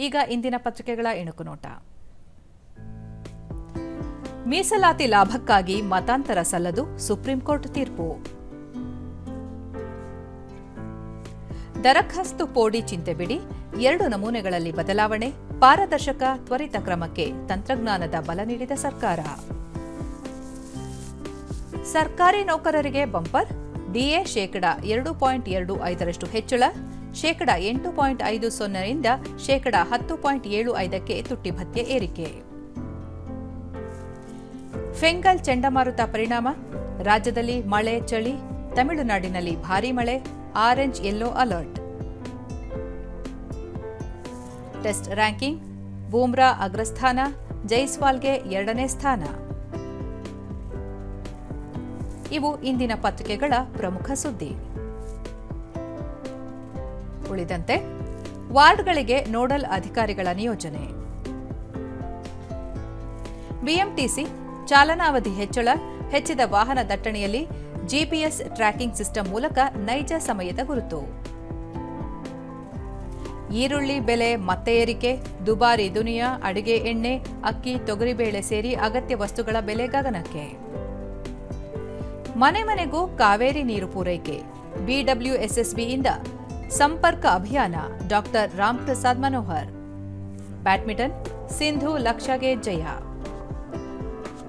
ಈಗ ಇಂದಿನ ಪತ್ರಿಕೆಗಳ ಇಣುಕು ನೋಟ. ಮೀಸಲಾತಿ ಲಾಭಕ್ಕಾಗಿ ಮತಾಂತರ ಸಲ್ಲದು ಸುಪ್ರೀಂ ಕೋರ್ಟ್ ತೀರ್ಪು. ದರಖಾಸ್ತು ಪೋಡಿ ಚಿಂತೆ ಬಿಡಿ, ಎರಡು ನಮೂನೆಗಳಲ್ಲಿ ಬದಲಾವಣೆ, ಪಾರದರ್ಶಕ ತ್ವರಿತ ಕ್ರಮಕ್ಕೆ ತಂತ್ರಜ್ಞಾನದ ಬಲ ನೀಡಿದ ಸರ್ಕಾರ. ಸರ್ಕಾರಿ ನೌಕರರಿಗೆ ಬಂಪರ್ ಡಿಎ ಶೇಕಡ ಎರಡು ಪಾಯಿಂಟ್ ಎರಡು ಐದರಷ್ಟು ಹೆಚ್ಚಳ ಶೇಕಡ ಎಂಟು ಪಾಯಿಂಟ್ ಐದು ಸೊನ್ನೆಯಿಂದ ಶೇಕಡ ಹತ್ತು ಪಾಯಿಂಟ್ ಏಳು ಐದಕ್ಕೆ ತುಟ್ಟಿ ಭತ್ಯೆ ಏರಿಕೆ. ಫೆಂಗಲ್ ಚಂಡಮಾರುತ ಪರಿಣಾಮ, ರಾಜ್ಯದಲ್ಲಿ ಮಳೆ, ಚಳಿ, ತಮಿಳುನಾಡಿನಲ್ಲಿ ಭಾರೀ ಮಳೆ, orange yellow alert. Test ranking, Bumrah ಅಗ್ರಸ್ಥಾನ, ಜೈಸ್ವಾಲ್ಗೆ ಎರಡನೇ ಸ್ಥಾನ. ಇವು ಇಂದಿನ ಪತ್ರಿಕೆಗಳ ಪ್ರಮುಖ ಸುದ್ದಿ. ಉಳಿದಂತೆ ವಾರ್ಡ್ಗಳಿಗೆ ನೋಡಲ್ ಅಧಿಕಾರಿಗಳ ನಿಯೋಜನೆ. ಬಿಎಂಟಿಸಿ ಚಾಲನಾವಧಿ ಹೆಚ್ಚಳ, ಹೆಚ್ಚಿದ ವಾಹನ ದಟ್ಟಣೆಯಲ್ಲಿ ಜಿಪಿಎಸ್ ಟ್ರ್ಯಾಕಿಂಗ್ ಸಿಸ್ಟಮ್ ಮೂಲಕ ನೈಜ ಸಮಯದ ಗುರುತು. ಈರುಳ್ಳಿ ಬೆಲೆ ಮತ್ತೆ ಏರಿಕೆ, ದುಬಾರಿ ದುನಿಯಾ, ಅಡುಗೆ ಎಣ್ಣೆ, ಅಕ್ಕಿ ತೊಗರಿಬೇಳೆ ಸೇರಿ ಅಗತ್ಯ ವಸ್ತುಗಳ ಬೆಲೆ ಗಗನಕ್ಕೆ. ಮನೆ ಮನೆಗೂ ಕಾವೇರಿ ನೀರು ಪೂರೈಕೆ. ಬಿಡಬ್ಲ್ಯೂಎಸ್ಎಸ್ಬಿಯಿಂದ ಸಂಪರ್ಕ ಅಭಿಯಾನ ಡಾಕ್ಟರ್ ರಾಮ್ ಪ್ರಸಾದ್ ಮನೋಹರ್ ಬ್ಯಾಡ್ಮಿಂಟನ್ ಸಿಂಧು ಲಕ್ಷಗೆ ಜಯ